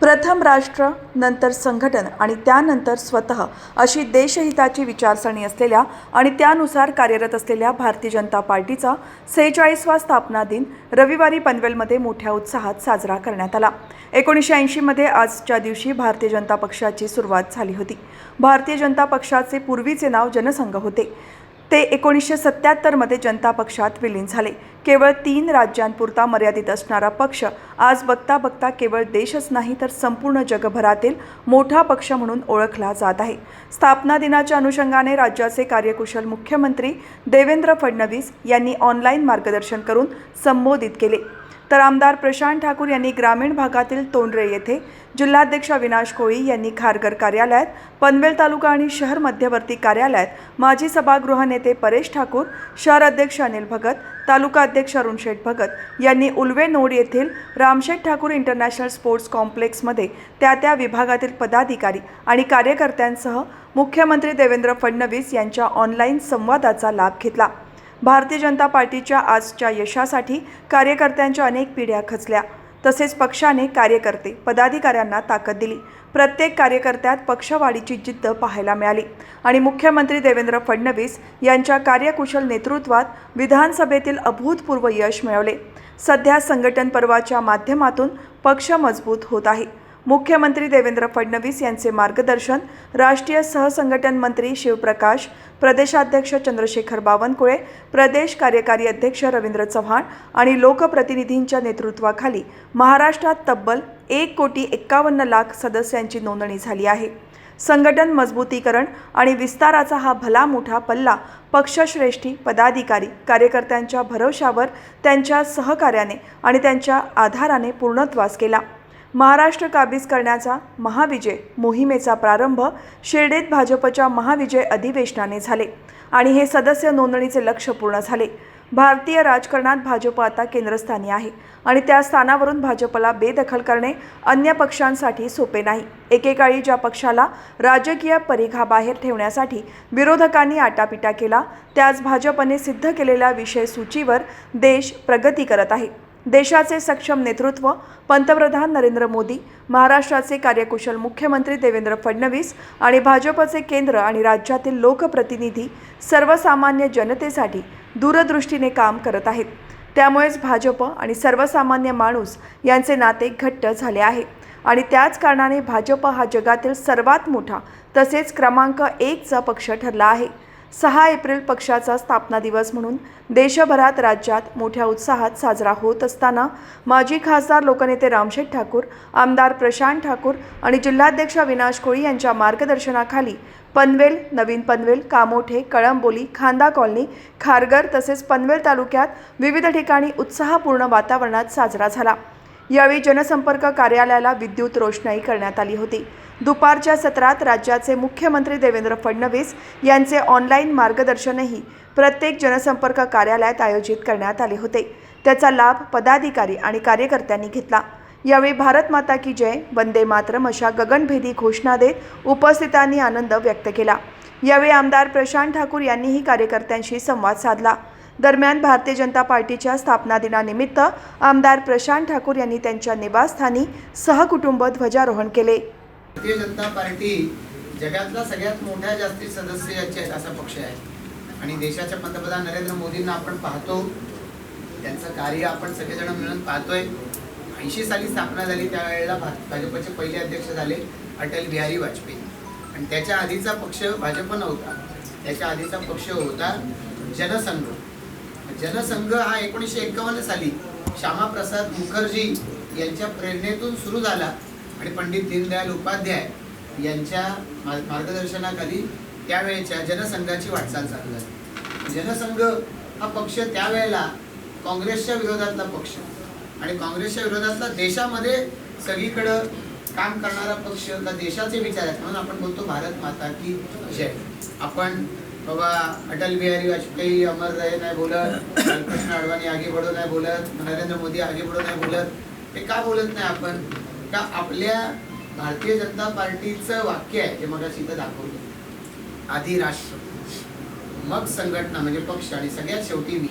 प्रथम राष्ट्र नंतर संघटन आणि त्यानंतर स्वतः अशी देशहिताची विचारसरणी असलेल्या आणि त्यानुसार कार्यरत असलेल्या भारतीय जनता पार्टीचा सेहेचाळीसवा स्थापना दिन रविवारी पनवेलमध्ये मोठ्या उत्साहात साजरा करण्यात आला. एकोणीसशे ऐंशीमध्ये आजच्या दिवशी भारतीय जनता पक्षाची सुरुवात झाली होती. भारतीय जनता पक्षाचे पूर्वीचे नाव जनसंघ होते. ते एकोणीसशे सत्याहत्तरमध्ये जनता पक्षात विलीन झाले. केवळ तीन राज्यांपुरता मर्यादित असणारा पक्ष आज बघता बघता केवळ देशच नाही तर संपूर्ण जगभरातील मोठा पक्ष म्हणून ओळखला जात आहे. स्थापना दिनाच्या अनुषंगाने राज्याचे कार्यकुशल मुख्यमंत्री देवेंद्र फडणवीस यांनी ऑनलाईन मार्गदर्शन करून संबोधित केले. तर आमदार प्रशांत ठाकूर यांनी ग्रामीण भागातील तोंडरे येथे जिल्हाध्यक्ष अविनाश कोळी यांनी खारघर कार्यालयात पनवेल तालुका आणि शहर मध्यवर्ती कार्यालयात माजी सभागृह नेते परेश ठाकूर शहर अध्यक्ष अनिल भगत तालुका अध्यक्ष अरुण शेठ भगत यांनी उल्वे नोड येथील रामशेठ ठाकूर इंटरनॅशनल स्पोर्ट्स कॉम्प्लेक्समध्ये त्या त्या विभागातील पदाधिकारी आणि कार्यकर्त्यांसह मुख्यमंत्री देवेंद्र फडणवीस यांच्या ऑनलाईन संवादाचा लाभ घेतला. भारतीय जनता पार्टीच्या आजच्या यशासाठी कार्यकर्त्यांच्या अनेक पिढ्या खचल्या. तसेच पक्षाने कार्यकर्ते पदाधिकाऱ्यांना ताकद दिली. प्रत्येक कार्यकर्त्यात पक्षवाढीची जिद्द पाहायला मिळाली. आणि मुख्यमंत्री देवेंद्र फडणवीस यांच्या कार्यकुशल नेतृत्वात विधानसभेतील अभूतपूर्व यश मिळवले. सध्या संघटन पर्वाच्या माध्यमातून पक्ष मजबूत होत आहे. मुख्यमंत्री देवेंद्र फडणवीस यांचे मार्गदर्शन राष्ट्रीय सहसंघटन मंत्री शिवप्रकाश प्रदेशाध्यक्ष चंद्रशेखर बावनकुळे प्रदेश कार्यकारी अध्यक्ष रवींद्र चव्हाण आणि लोकप्रतिनिधींच्या नेतृत्वाखाली महाराष्ट्रात तब्बल एक कोटी एक्कावन्न लाख सदस्यांची नोंदणी झाली आहे. संघटन मजबूतीकरण आणि विस्ताराचा हा भला मोठा पल्ला पक्षश्रेष्ठी पदाधिकारी कार्यकर्त्यांच्या भरवशावर त्यांच्या सहकार्याने आणि त्यांच्या आधाराने पूर्णत्वास केला. महाराष्ट्र काबीज करण्याचा महाविजय मोहिमेचा प्रारंभ शिर्डीत भाजपच्या महाविजय अधिवेशनाने झाले आणि हे सदस्य नोंदणीचे लक्ष पूर्ण झाले. भारतीय राजकारणात भाजप आता केंद्रस्थानी आहे आणि त्या स्थानावरून भाजपला बेदखल करणे अन्य पक्षांसाठी सोपे नाही. एकेकाळी ज्या पक्षाला राजकीय परिघाबाहेर ठेवण्यासाठी विरोधकांनी आटापिटा केला त्याच भाजपने सिद्ध केलेल्या विषय सूचीवर देश प्रगती करत आहे. देशाचे सक्षम नेतृत्व पंतप्रधान नरेंद्र मोदी महाराष्ट्राचे कार्यकुशल मुख्यमंत्री देवेंद्र फडणवीस आणि भाजपचे केंद्र आणि राज्यातील लोकप्रतिनिधी सर्वसामान्य जनतेसाठी दूरदृष्टीने काम करत आहेत. त्यामुळेच भाजप आणि सर्वसामान्य माणूस यांचे नाते घट्ट झाले आहे आणि त्याच कारणाने भाजप हा जगातील सर्वात मोठा तसेच क्रमांक एकचा पक्ष ठरला आहे. सहा एप्रिल पक्षाचा स्थापना दिवस म्हणून देशभरात राज्यात मोठ्या उत्साहात साजरा होत असताना माजी खासदार लोकनेते रामशेठ ठाकूर आमदार प्रशांत ठाकूर आणि जिल्हाध्यक्ष अविनाश कोळी यांच्या मार्गदर्शनाखाली पनवेल नवीन पनवेल कामोठे कळंबोली खांदा कॉलनी खारघर तसेच पनवेल तालुक्यात विविध ठिकाणी उत्साहपूर्ण वातावरणात साजरा झाला. यावेळी जनसंपर्क कार्यालयाला विद्युत रोषणाई करण्यात आली होती. दुपारच्या सत्रात राज्याचे मुख्यमंत्री देवेंद्र फडणवीस यांचे ऑनलाईन मार्गदर्शनही प्रत्येक जनसंपर्क कार्यालयात आयोजित करण्यात आले होते. त्याचा लाभ पदाधिकारी आणि कार्यकर्त्यांनी घेतला. यावेळी भारत माता की जय वंदे मातरम अशा गगनभेदी घोषणा देत उपस्थितांनी आनंद व्यक्त केला. यावेळी आमदार प्रशांत ठाकूर यांनीही कार्यकर्त्यांशी संवाद साधला. दरम्यान भारतीय जनता पार्टीच्या स्थापना दिनानिमित्त आमदार प्रशांत ठाकूर यांनी त्यांच्या निवासस्थानी सहकुटुंब ध्वजारोहण केले. भारतीय जनता पार्टी जगातला सगळ्यात मोठ्या जास्तीत सदस्य असा पक्ष आहे. आणि देशाच्या पंतप्रधान नरेंद्र मोदींना आपण पाहतो. त्यांचं कार्य आपण सगळेजण मिळून पाहतोय. ऐंशी साली स्थापना झाली त्यावेळेला भा भाजपचे पहिले अध्यक्ष झाले अटल बिहारी वाजपेयी. आणि त्याच्या आधीचा पक्ष भाजप नव्हता. त्याच्या आधीचा पक्ष होता जनसंघ. जनसंघ हा एकोणीसशे एकावन्न साली श्यामाप्रसाद मुखर्जी यांच्या प्रेरणेतून सुरू झाला आणि पंडित दीनदयाल उपाध्याय यांच्या मार्गदर्शनाखाली त्यावेळेच्या जनसंघाची वाटचाल चालू झाली. जनसंघ हा पक्ष त्यावेळेला काँग्रेसच्या विरोधातला पक्ष आणि काँग्रेसच्या विरोधातला देशामध्ये सगळीकडं काम करणारा पक्ष का देशाचे विचार आहेत. म्हणून आपण बोलतो भारत माता की जय. आपण बाबा अटल बिहारी वाजपेयी अमर रहे नाही बोलत लालकृष्ण अडवाणी आगे बडो नाही बोलत नरेंद्र मोदी आगे बडो नाही बोलत हे का बोलत नाही आपण? का आपल्या भारतीय जनता पार्टीचं वाक्य आहे ते मग इथं दाखवलं. आधी राष्ट्र मग संघटना म्हणजे पक्ष आणि सगळ्यात शेवटी मी.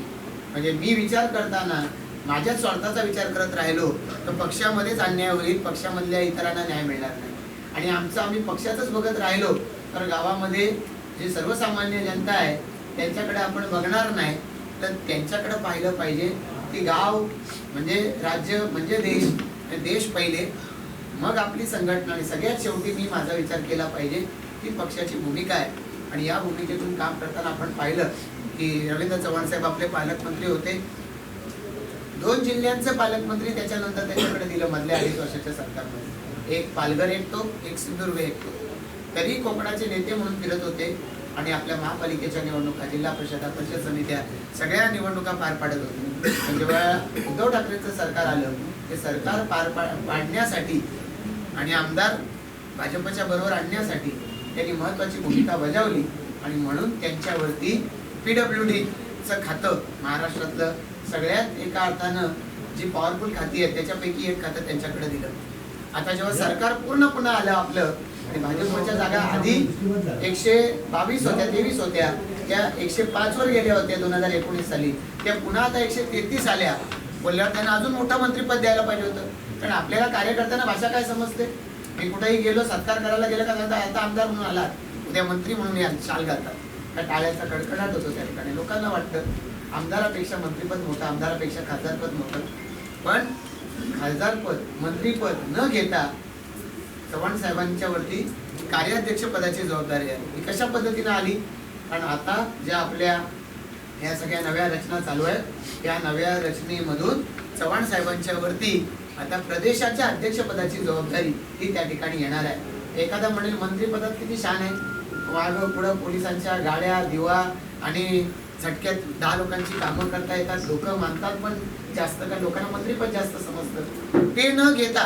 म्हणजे मी विचार करताना माझ्या स्वार्थाचा विचार करत राहिलो तर पक्षामध्येच अन्याय होईल पक्षामधल्या इतरांना न्याय मिळणार नाही. आणि आमचं आम्ही पक्षातच बघत राहिलो तर गावामध्ये जे सर्वसामान्य जनता आहे त्यांच्याकडे आपण बघणार नाही तर त्यांच्याकडे पाहिलं पाहिजे की गाव म्हणजे राज्य म्हणजे देश देश पहिले. मग आपली संघटना आणि सगळ्यात शेवटी मी माझा विचार केला पाहिजे ही पक्षाची भूमिका आहे. आणि या भूमिकेतून काम करताना आपण पाहिलं की रवींद्र चव्हाण साहेब आपले पालकमंत्री होते. दोन जिल्ह्यांचे पालकमंत्री त्याच्यानंतर त्याच्याकडे दिलं मधल्या अडीच वर्षाच्या सरकारमध्ये. एक पालघर एकतो एक सिंधुदुर्ग एकतो तरी कोकणाचे नेते म्हणून फिरत होते आणि आपल्या महापालिकेच्या निवडणुका जिल्हा परिषदा परिषद समित्या सगळ्या निवडणुका पार पाडत होते पण जेव्हा उद्धव ठाकरेंचं सरकार आलं ते सरकार पार पाडण्यासाठी आणि आमदार भाजपच्या बरोबर आणण्यासाठी त्यांनी महत्वाची भूमिका बजावली आणि म्हणून त्यांच्यावरती पी डब्ल्यू डीचं खातं महाराष्ट्रातलं सगळ्यात एका अर्थानं जी पॉवरफुल खाती आहेत त्याच्यापैकी एक खातं त्यांच्याकडे दिलं. आता जेव्हा सरकार पूर्ण पुन्हा आलं आपलं म्हणजे आणि भाजपच्या जागा आधी एकशे बावीस होत्या तेवीस होत्या. त्या एकशे पाच वर गेल्या होत्या दोन हजार एकोणीस साली. त्या पुन्हा आता एकशे तेहतीस आल्या. बोलल्यावर त्यांना अजून मोठं मंत्रीपद द्यायला पाहिजे होतं. कारण आपल्याला कार्यकर्त्यांना भाषा काय समजते? मी कुठेही गेलो सत्कार करायला गेलं का आता आता आमदार म्हणून आलात. उद्या मंत्री म्हणून या शाल घालतात. त्या टाळ्याचा कडकडाट होतो त्या ठिकाणी. लोकांना वाटतं आमदारापेक्षा मंत्रीपद मोठं आमदारापेक्षा खासदारपद मोठं. पण खासदारपद मंत्रीपद न घेता चव्हाण साहेबांच्या वरती कार्याध्यक्ष पदाची जबाबदारी आहे. ही कशा पद्धतीनं आली? कारण आता ज्या आपल्या ह्या सगळ्या नव्या रचना चालू आहेत या नव्या रचनेमधून चव्हाण साहेबांच्या वरती आता प्रदेशाच्या अध्यक्षपदाची जबाबदारी ही त्या ठिकाणी येणार आहे. एखादा म्हणेल मंत्रीपदात किती शान आहे? मागं पुढं पोलिसांच्या गाड्या दिवा आणि झटक्यात दहा लोकांची कामं करता येतात. लोक मानतात पण जास्त का? लोकांना मंत्रीपद जास्त समजतं. ते न घेता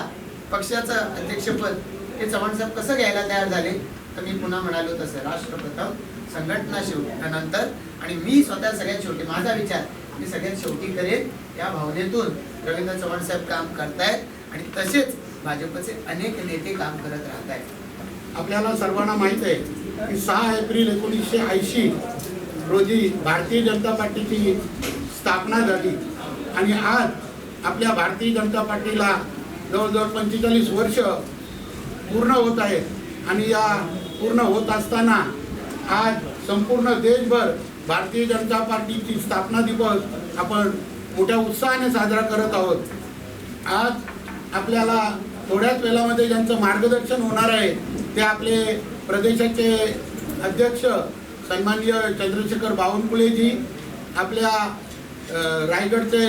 पक्षाचं अध्यक्षपद हे चव्हाणसाहेब कसं घ्यायला तयार झाले? तर मी पुन्हा म्हणालो तसं. राष्ट्रप्रथम संघटना शेवटनंतर त्यानंतर आणि मी स्वतः सगळ्यात शेवटी माझा विचार मी सगळ्यात शेवटी करेन या भावनेतून रवींद्र चव्हाण साहेब काम करतायत आणि तसेच भाजपचे अनेक नेते काम करत राहत आहेत आपल्याला सर्वांना माहीत आहे की सहा एप्रिल एकोणीसशे ऐंशी रोजी भारतीय जनता पार्टीची स्थापना झाली. आणि आज आपल्या भारतीय जनता पार्टीला जवळजवळ पंचेचाळीस वर्ष पूर्ण होत आहेत आणि या पूर्ण होत असताना आज संपूर्ण देशभर भारतीय जनता पार्टीची स्थापना दिवस आपण मोठ्या उत्साहाने साजरा करत आहोत. आज आपल्याला थोड्याच वेळामध्ये ज्यांचं मार्गदर्शन होणार आहे ते आपले प्रदेशाचे अध्यक्ष सन्माननीय चंद्रशेखर बावनकुळेजी आपल्या रायगडचे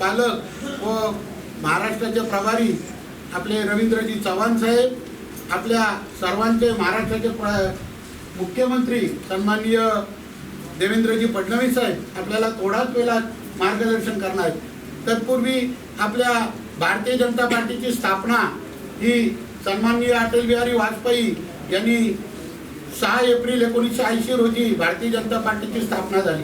पालक व महाराष्ट्राचे प्रभारी आपले रवींद्रजी चव्हाण साहेब आपल्या सर्वांचे महाराष्ट्राचे प्र मुख्यमंत्री सन्माननीय देवेंद्रजी फडणवीस साहेब आपल्याला थोडाच वेळात मार्गदर्शन करणार आहेत. तत्पूर्वी आपल्या भारतीय जनता पार्टीची स्थापना ही सन्माननीय अटल बिहारी वाजपेयी यांनी सहा एप्रिल एकोणीसशे ऐंशी रोजी भारतीय जनता पार्टीची स्थापना झाली.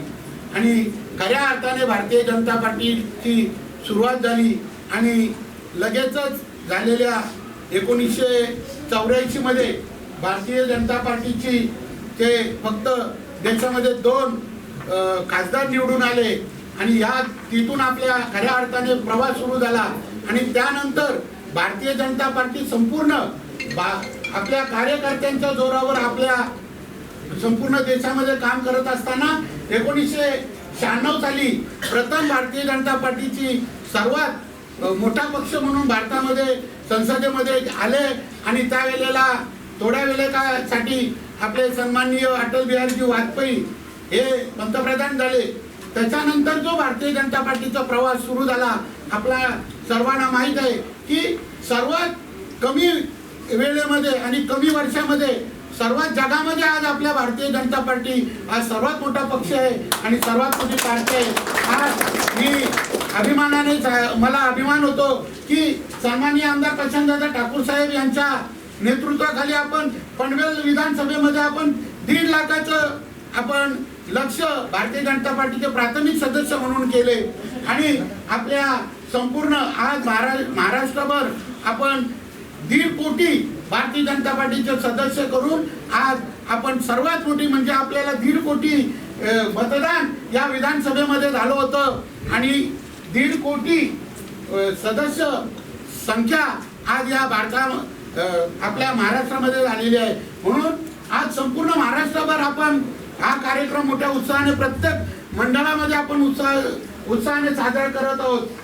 आणि खऱ्या अर्थाने भारतीय जनता पार्टीची सुरुवात झाली आणि लगेचच झालेल्या एकोणीसशे चौऱ्याऐंशीमध्ये भारतीय जनता पार्टीची ते फक्त देशामध्ये दोन खासदार निवडून आले आणि या तिथून आपल्या खऱ्या अर्थाने प्रवास सुरू झाला. आणि त्यानंतर भारतीय जनता पार्टी संपूर्ण बा आपल्या कार्यकर्त्यांच्या जोरावर आपल्या संपूर्ण देशामध्ये काम करत असताना एकोणीसशे शहाण्णव साली प्रथम भारतीय जनता पार्टीची सर्वात मोठा पक्ष म्हणून भारतामध्ये संसदेमध्ये आले आणि त्यावेळेला थोड्या वेळेसाठी आपले सन्माननीय अटल बिहारीजी वाजपेयी हे पंतप्रधान झाले. त्याच्यानंतर जो भारतीय जनता पार्टीचा प्रवास सुरू झाला आपला सर्वांना माहीत आहे की सर्वात कमी वेळेमध्ये आणि कमी वर्षामध्ये सर्वात जगामध्ये आज आपल्या भारतीय जनता पार्टी आज सर्वात मोठा पक्ष आहे आणि सर्वात मोठी पार्टी आहे. आज मी अभिमानाने सा- मला अभिमान होतो की सन्माननीय आमदार प्रशांतदादा ठाकूर साहेब यांच्या नेतृत्वाखाली आपण पनवेल विधानसभेमध्ये आपण दीड लाखाचं आपण लक्ष भारतीय जनता पार्टीचे प्राथमिक सदस्य म्हणून केले. आणि आपल्या संपूर्ण आज महारा महाराष्ट्रभर आपण दीड कोटी भारतीय जनता पार्टीचे सदस्य करून आज आपण सर्वात मोठी म्हणजे आपल्याला दीड कोटी मतदान या विधानसभेमध्ये झालं होतं. आणि दीड कोटी सदस्य संख्या आज या भारता आपल्या महाराष्ट्रामध्ये झालेली आहे. म्हणून आज संपूर्ण महाराष्ट्रभर आपण हा कार्यक्रम मोठ्या उत्साहाने प्रत्येक मंडळामध्ये आपण उत्साह उत्साहाने साजरा करत आहोत.